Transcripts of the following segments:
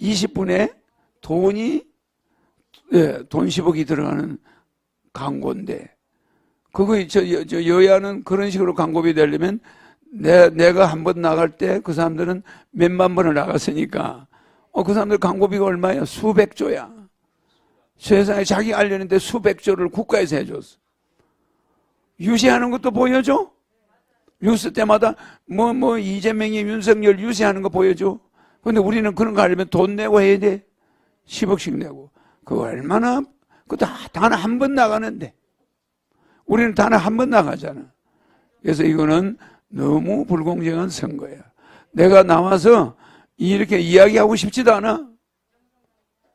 20분에 돈이 예, 돈 10억이 들어가는 광고인데 그거 저, 여- 저 여야는 그런 식으로 광고비 되려면 내, 내가 한 번 나갈 때 그 사람들은 몇만 번을 나갔으니까 어, 그 사람들 광고비가 얼마야? 수백조야. 세상에 자기 알려는데 수백조를 국가에서 해줬어. 유세하는 것도 보여줘? 뉴스 때마다 뭐, 뭐, 이재명이 윤석열 유세하는 거 보여줘? 근데 우리는 그런 거 하려면 돈 내고 해야 돼. 10억씩 내고. 그거 얼마나, 그것도 단 한 번 나가는데. 우리는 단 한 번 나가잖아. 그래서 이거는 너무 불공정한 선거야. 내가 나와서 이렇게 이야기하고 싶지도 않아.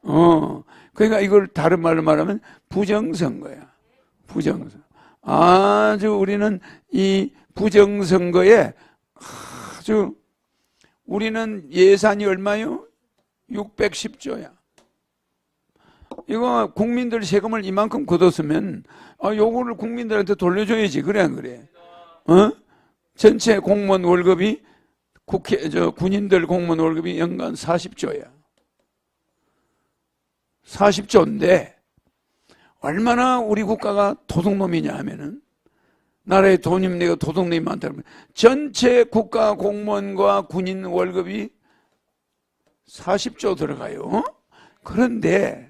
어. 그러니까 이걸 다른 말로 말하면 부정선거야. 부정선거. 아주 우리는 이 부정선거에 아주 우리는 예산이 얼마요? 610조야. 이거 국민들 세금을 이만큼 걷었으면 아 요거를 국민들한테 돌려줘야지 그래 안 그래? 어? 전체 공무원 월급이 국회 저 군인들 공무원 월급이 연간 40조야. 40조인데 얼마나 우리 국가가 도둑놈이냐 하면은 내가 도둑놈이 많다면 전체 국가 공무원과 군인 월급이 40조 들어가요. 그런데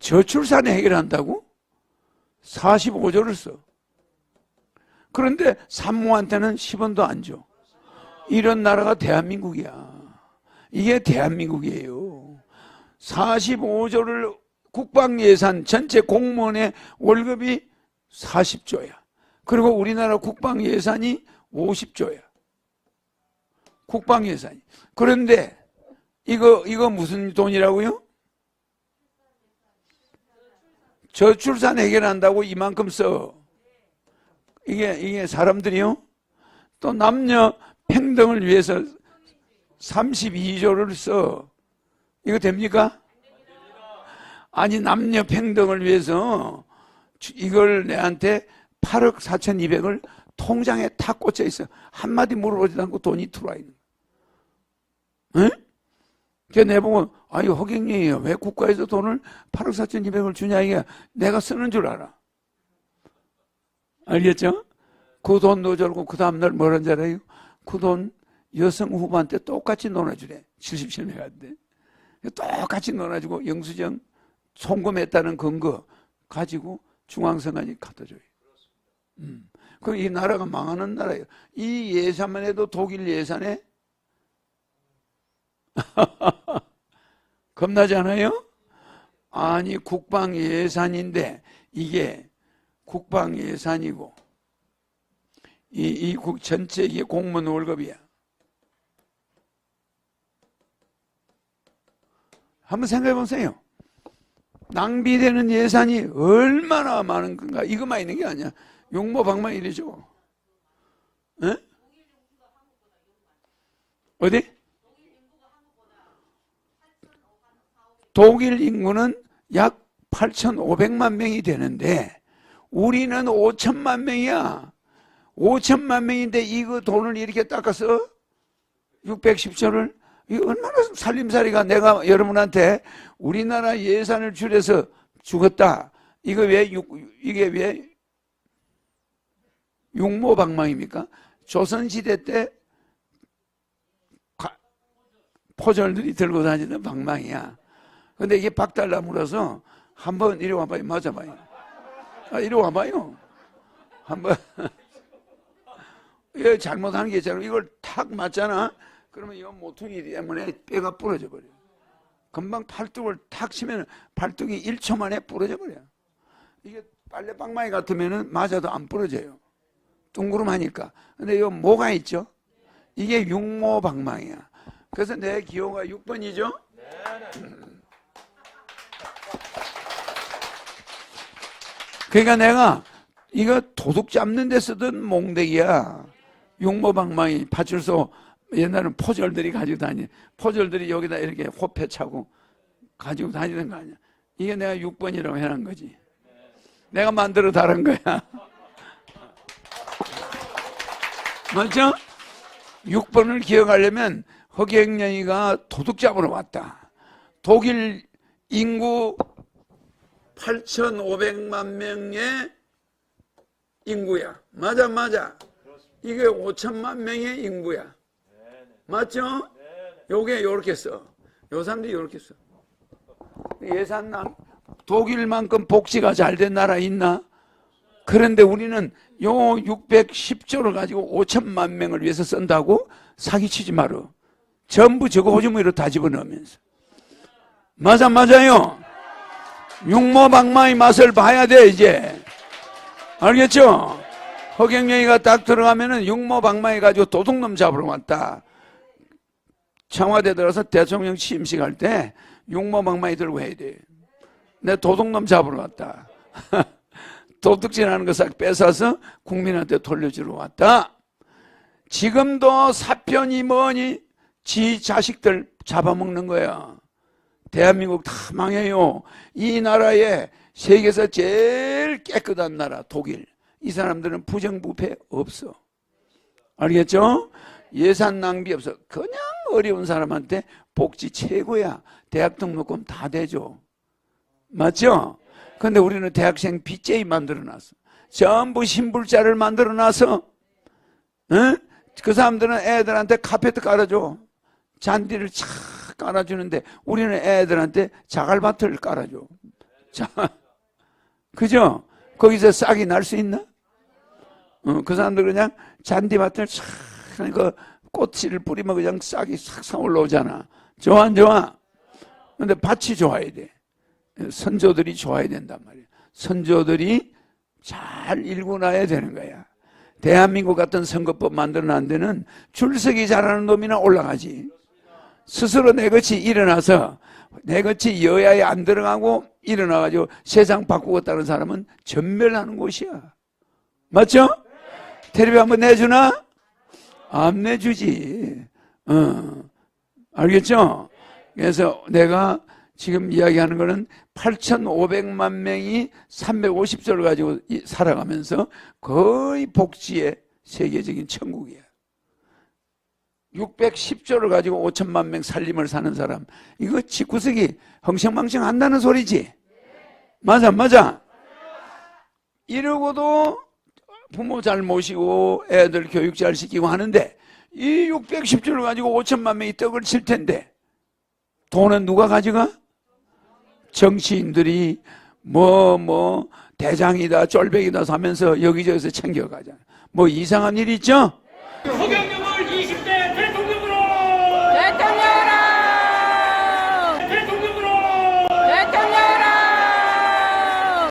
저출산에 해결한다고 45조를 써. 그런데 산모한테는 10원도 안 줘. 이런 나라가 대한민국이야. 이게 대한민국이에요. 45조를 국방 예산 전체 공무원의 월급이 40조야. 그리고 우리나라 국방 예산이 50조야. 국방 예산이. 그런데 이거 이거 무슨 돈이라고요? 저출산 해결한다고 이만큼 써. 이게 이게 사람들이요. 또 남녀 평등을 위해서 32조를 써. 이거 됩니까? 아니 남녀 평등을 위해서 주- 이걸 내한테 8억 4,200을 통장에 탁 꽂혀 있어. 한마디 물어보지도 않고 돈이 들어와 있는. 응? 그래 내보고 아니 허경영이요 왜 국가에서 돈을 8억 4,200을 주냐 이게 내가 쓰는 줄 알아. 알겠죠? 그 돈 넣어주고 그 다음날 뭐라는 줄 알아요? 그 돈 여성 후보한테 똑같이 놀아주래. 77명 한테. 똑같이 놀아주고 영수증 송금했다는 근거 가지고 중앙선관위 갖다 줘요. 음. 그럼 이 나라가 망하는 나라예요. 이 예산만 해도 독일 예산에 겁나지 않아요? 아니 국방 예산인데 이게 국방 예산이고 이, 이국 전체 이게 공무원 월급이야. 한번 생각해 보세요. 낭비되는 예산이 얼마나 많은 건가? 이것만 있는 게 아니야. 용모방만 이러죠. 에? 어디? 독일 인구는 약 8,500만 명이 되는데 우리는 5천만 명이야. 5천만 명인데 이거 돈을 이렇게 닦아서 610조를 이 얼마나 살림살이가 내가 여러분한테 우리나라 예산을 줄여서 죽었다. 이거 왜 육, 이게 왜 육모방망입니까? 조선시대 때 가- 포졸들이 들고 다니는 방망이야. 근데 이게 박달나무라서 한번 이리 와봐요. 맞아봐요. 아, 이리 와봐요. 한번. 이거 잘못한 게 있잖아. 이걸 탁 맞잖아. 그러면 이거 모퉁이 때문에 뼈가 부러져 버려. 금방 팔뚝을 탁 치면 팔뚝이 1초 만에 부러져 버려. 이게 빨래 방망이 같으면은 맞아도 안 부러져요. 둥그름하니까. 근데 이 뭐가 있죠? 이게 육모 방망이야. 그래서 내 기호가 6번이죠? 그러니까 내가 이거 도둑 잡는 데 쓰던 몽대기야. 육모방망이 파출소 옛날에는 포졸들이 가지고 다니. 포졸들이 여기다 이렇게 호패 차고 가지고 다니는 거 아니야. 이게 내가 6번이라고 해놓은 거지. 내가 만들어 다른 거야. 맞죠? 6번을 기억하려면 허경영이가 도둑 잡으러 왔다. 독일 인구 8,500만 명의 인구야. 맞아, 맞아. 이게 5천만 명의 인구야. 맞죠? 요게 요렇게 써. 요 사람들이 요렇게 써. 예산남 독일만큼 복지가 잘 된 나라 있나? 그런데 우리는 요 610조를 가지고 5천만 명을 위해서 쓴다고 사기치지 마라. 전부 저거 호주머니로 다 집어넣으면서. 맞아, 맞아요. 육모방망이 맛을 봐야 돼, 이제. 알겠죠? 허경영이가 딱 들어가면은 육모방망이 가지고 도둑놈 잡으러 왔다. 청와대 들어서 대통령 취임식 할때 육모방망이 들고 해야 돼. 내 도둑놈 잡으러 왔다. 도둑질하는 거 싹 뺏어서 국민한테 돌려주러 왔다. 지금도 사편이 뭐니 지 자식들 잡아먹는 거야. 대한민국 다 망해요. 이 나라에 세계에서 제일 깨끗한 나라 독일. 이 사람들은 부정부패 없어. 알겠죠? 예산 낭비 없어. 그냥 어려운 사람한테 복지 최고야. 대학 등록금 다 대줘. 맞죠? 근데 우리는 대학생 빚제이 만들어 놨어. 전부 신불자를 만들어 놔서, 응? 그 사람들은 애들한테 카페트 깔아줘. 잔디를 착 깔아주는데 우리는 애들한테 자갈밭을 깔아줘. 자, 그죠? 거기서 싹이 날 수 있나? 어, 그 사람들 그냥 잔디밭을 착, 그 꽃을 뿌리면 그냥 싹이 싹싹 올라오잖아. 좋아, 안 좋아? 근데 밭이 좋아야 돼. 선조들이 좋아야 된단 말이야. 선조들이 잘 일구나야 되는 거야. 대한민국 같은 선거법 만들어놓은 데는 줄서기 잘하는 놈이나 올라가지. 스스로 내것이 일어나서 내것이 여야에 안 들어가고 일어나가지고 세상 바꾸겠다는 사람은 전멸하는 곳이야. 맞죠? 텔레비 한번 내주나? 안 내주지. 어. 알겠죠? 그래서 내가 지금 이야기하는 거는 8,500만 명이 350조를 가지고 이- 살아가면서 거의 복지의 세계적인 천국이야. 610조를 가지고 5천만 명 살림을 사는 사람. 이거 집구석이 흥청망청 한다는 소리지. 맞아, 맞아. 이러고도 부모 잘 모시고 애들 교육 잘 시키고 하는데 이 610조를 가지고 5천만 명이 떡을 칠 텐데 돈은 누가 가져가? 정치인들이 뭐, 뭐, 대장이다, 쫄백이다 하면서 여기저기서 챙겨가잖아. 뭐 이상한 일 있죠?